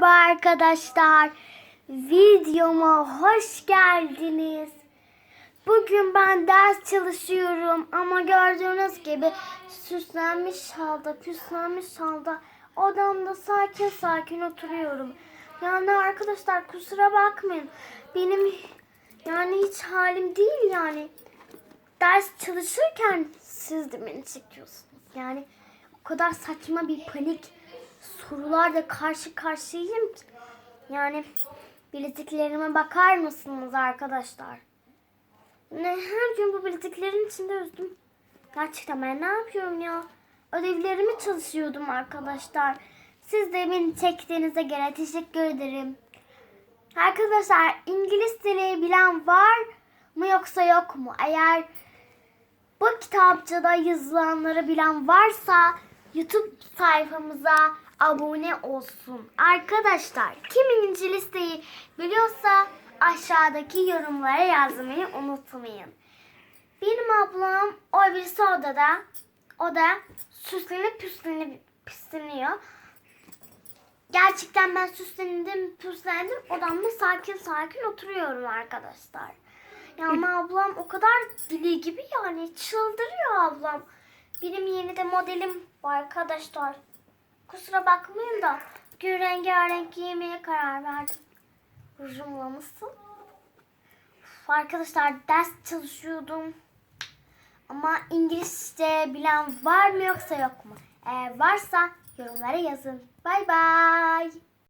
Merhaba arkadaşlar. Videoma hoş geldiniz. Bugün ben ders çalışıyorum ama gördüğünüz gibi süslenmiş halde, püslenmiş halde odamda sakin sakin oturuyorum. Yani arkadaşlar kusura bakmayın. Benim yani hiç halim değil yani. Ders çalışırken siz de beni çekiyorsunuz. Yani o kadar saçma bir panik sorularla karşı karşıyayım ki. Yani bileziklerime bakar mısınız arkadaşlar? Ne her gün bu bileziklerin içinde üzdüm. Gerçekten ben ne yapıyorum ya? Ödevlerimi çalışıyordum arkadaşlar. Siz de beni çektiğinize göre teşekkür ederim. Arkadaşlar İngiliz dili bilen var mı yoksa yok mu? Eğer bu kitapçıda yazılanları bilen varsa YouTube sayfamıza abone olsun. Arkadaşlar kim İngilizce listeyi biliyorsa aşağıdaki yorumlara yazmayı unutmayın. Benim ablam o birisi odada. O da süslenip püslenip pisleniyor. Gerçekten ben süslendim, püslendim. Odamda sakin sakin oturuyorum arkadaşlar. Yani ablam o kadar dili gibi yani çıldırıyor ablam. Benim yeni de modelim var arkadaşlar. Kusura bakmayın da bugün rengarenk giymeye karar verdim. Rujumla? Uf, Arkadaşlar ders çalışıyordum. Ama İngilizce bilen var mı yoksa yok mu? Eğer varsa yorumlara yazın. Bay bay.